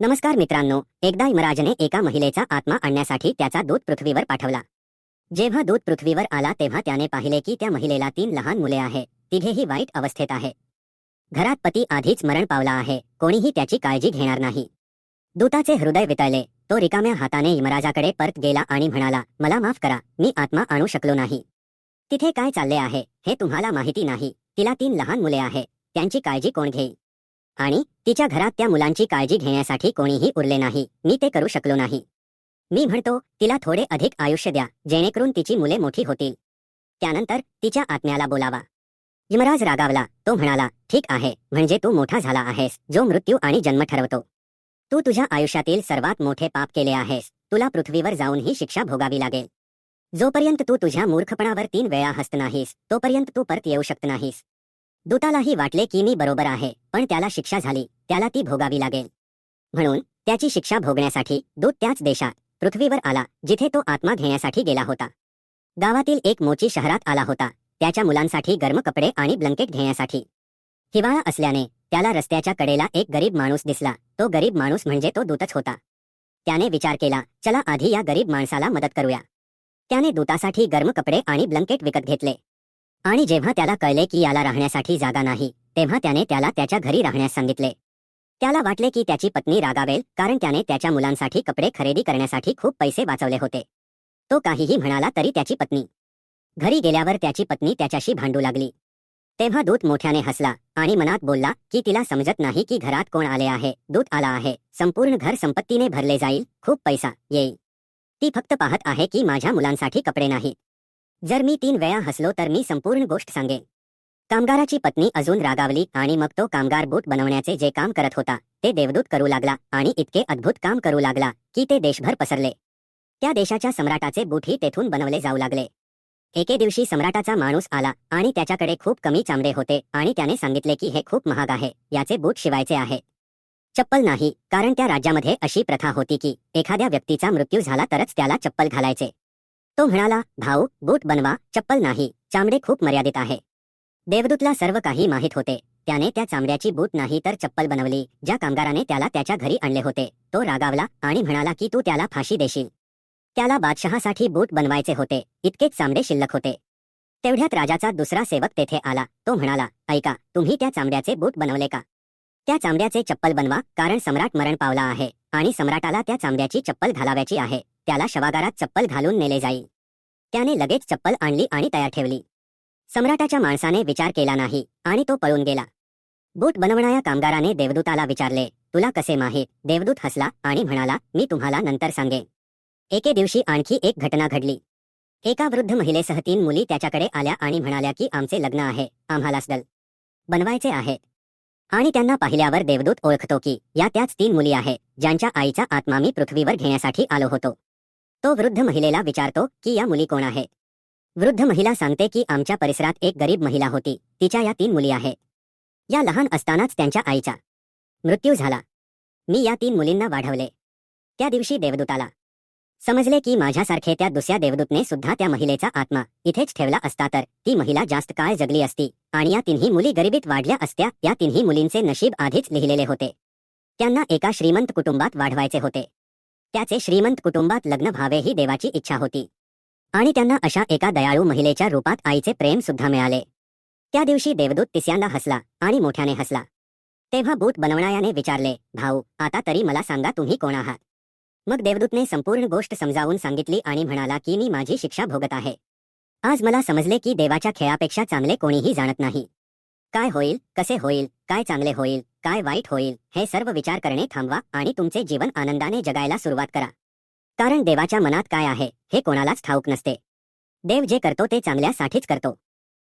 नमस्कार मित्रांनो एकदा यमराजने एका महिलेचा आत्मा आणण्यासाठी त्याचा दूत पृथ्वीवर पाठवला. जेव्हा दूत पृथ्वीवर आला तेव्हा त्याने पाहिले की त्या महिलेला तीन लहान मुले आहे तिघेही वाईट अवस्थेत आहे. घरात पती आधीच मरण पावला आहे कोणीही त्याची काळजी घेणार नाही. दूताचे हृदय वितळले तो रिकाम्या हाताने यमराजाकडे परत गेला आणि म्हणाला मला माफ करा मी आत्मा आणू शकलो नाही. तिथे काय चालले आहे हे तुम्हाला माहिती नाही. तिला तीन लहान मुले आहे त्यांची काळजी कोण घेईल? आणि तिच्या घरात त्या मुलांची काळजी घेण्यासाठी कोणीही उरले नाही. मी ते करू शकलो नाही. मी म्हणतो तिला थोडे अधिक आयुष्य द्या जेणेकरून तिची मुले मोठी होतील. त्यानंतर तिच्या आत्म्याला बोलावा. यमराज रागावला. तो म्हणाला ठीक आहे म्हणजे तू मोठा झाला आहेस जो मृत्यू आणि जन्म ठरवतो. तू तुझ्या आयुष्यातील सर्वात मोठे पाप केले आहेस. तुला पृथ्वीवर जाऊन ही शिक्षा भोगावी लागेल. जोपर्यंत तू तुझ्या मूर्खपणावर तीन वेळा हसत नाहीस तोपर्यंत तू परत येऊ शकत नाहीस. दूतालाही वाटले की मी बरोबर आहे पण त्याला शिक्षा झाली त्याला ती भोगावी लागेल. म्हणून त्याची शिक्षा भोगण्यासाठी दूत त्याच देशात पृथ्वीवर आला जिथे तो आत्मा घेण्यासाठी गेला होता. गावातील एक मोची शहरात आला होता त्याच्या मुलांसाठी गर्म कपडे आणि ब्लंकेट घेण्यासाठी. हिवाळा असल्याने त्याला रस्त्याच्या कडेला एक गरीब माणूस दिसला तो गरीब माणूस म्हणजे तो दूतच होता. त्याने विचार केला चला आधी या गरीब माणसाला मदत करूया. त्याने दूतासाठी गर्म कपडे आणि ब्लंकेट विकत घेतले. आणि जेव्हा त्याला कळले की याला राहण्यासाठी जागा नाही तेव्हा त्याने त्याला त्याच्या घरी राहण्यास सांगितले. त्याला वाटले की त्याची पत्नी रागावेल कारण त्याने त्याच्या मुलांसाठी कपडे खरेदी करण्यासाठी खूप पैसे वाचवले होते. तो काहीही म्हणाला तरी त्याची पत्नी. घरी गेल्यावर त्याची पत्नी त्याच्याशी भांडू लागली. तेव्हा दूत मोठ्याने हसला आणि मनात बोलला की तिला समजत नाही की घरात कोण आले आहे दूत आला आहे संपूर्ण घर संपत्तीने भरले जाईल खूप पैसा येईल. ती फक्त पाहत आहे की माझ्या मुलांसाठी कपडे नाहीत जर मी तीन वेळा हसलो तर मी संपूर्ण गोष्ट सांगेन. कामगाराची पत्नी अजून रागावली आणि मग तो कामगार बूट बनवण्याचे जे काम करत होता ते देवदूत करू लागला आणि इतके अद्भुत काम करू लागला की ते देशभर पसरले. त्या देशाच्या सम्राटाचे बूटही तेथून बनवले जाऊ लागले. एके दिवशी सम्राटाचा माणूस आला आणि त्याच्याकडे खूप कमी चामडे होते आणि त्याने सांगितले की हे खूप महाग आहे याचे बूट शिवायचे आहे. चप्पल नाही कारण त्या राज्यामध्ये अशी प्रथा होती की एखाद्या व्यक्तीचा मृत्यू झाला तरच त्याला चप्पल घालायचे. तो म्हणाला भाऊ बूट बनवा चप्पल नाही चामडे खूप मर्यादित आहे. देवदूतला सर्व काही माहीत होते. त्याने त्या चामड्याची बूट नाही तर चप्पल बनवली ज्या कामगाराने त्याला त्याच्या घरी आणले होते. तो रागावला आणि म्हणाला की तू त्याला फाशी देशील. त्याला बादशहासाठी बूट बनवायचे होते. इतकेच चामडे शिल्लक होते. तेवढ्यात राजाचा दुसरा सेवक तेथे आला. तो म्हणाला ऐका तुम्ही त्या चामड्याचे बूट बनवले का? त्या चामड्याचे चप्पल बनवा कारण सम्राट मरण पावला आहे आणि सम्राटाला त्या चामड्याची चप्पल घालाव्याची आहे. त्याला शवागारात चप्पल घालून नेले जाईल त्याने लगेच चप्पल आणली आणि तयार ठेवली. सम्राटाच्या माणसाने विचार केला नाही आणि तो पळून गेला. बूट बनवणाऱ्या कामगाराने देवदूताला विचारले तुला कसे माहीत? देवदूत हसला आणि म्हणाला मी तुम्हाला नंतर सांगेन. एके दिवशी आणखी एक घटना घडली. एका वृद्ध महिलेसह तीन मुली त्याच्याकडे आल्या आणि म्हणाल्या की आमचे लग्न आहे आम्हाला स्दल बनवायचे आहे. आणि त्यांना पाहिल्यावर देवदूत ओळखतो की या त्याच तीन मुली आहे ज्यांच्या आईचा आत्मा मी पृथ्वीवर घेण्यासाठी आलो होतो. तो वृद्ध महिलेला विचारतो की या मुली कोण आहेत वृद्ध महिला सांगते की आमच्या परिसरात एक गरीब महिला होती. तिच्या या तीन मुली आहेत या लहान असतानाच त्यांच्या आईचा मृत्यू झाला. मी या तीन मुलींना वाढवले. त्या दिवशी देवदूताला समजले की माझ्यासारखे त्या दुसऱ्या देवदूतने सुद्धा त्या महिलेचा आत्मा इथेच ठेवला असता तर ती महिला जास्त काळ जगली असती आणि या तिन्ही मुली गरिबीत वाढल्या असत्या या तिन्ही मुलींचे नशीब आधीच लिहिलेले होते. त्यांना एका श्रीमंत कुटुंबात वाढवायचे होते. त्याचे श्रीमंत कुटुंबात लग्न व्हावे ही देवाची इच्छा होती. आणि त्यांना अशा एका दयाळू महिलेच्या रूपात आईचे प्रेम सुद्धा मिळाले. त्या दिवशी देवदूत तिसऱ्यांदा हसला आणि मोठ्याने हसला. तेव्हा बूट बनवणाऱ्याने विचारले भाऊ आता तरी मला सांगा तुम्ही कोण आहात? मग देवदूतने संपूर्ण गोष्ट समजावून सांगितली आणि म्हणाला की मी माझी शिक्षा भोगत आहे. आज मला समजले की देवाच्या खेळापेक्षा चांगले कोणीही जाणत नाही. काय होईल कसे होईल काय चांगले होईल काय वाईट होईल हे सर्व विचार करणे थांबवा आणि तुमचे जीवन आनंदाने जगायला सुरुवात करा. कारण देवाच्या मनात काय आहे हे कोणालाच ठाऊक नसते. देव जे करतो ते चांगल्यासाठीच करतो.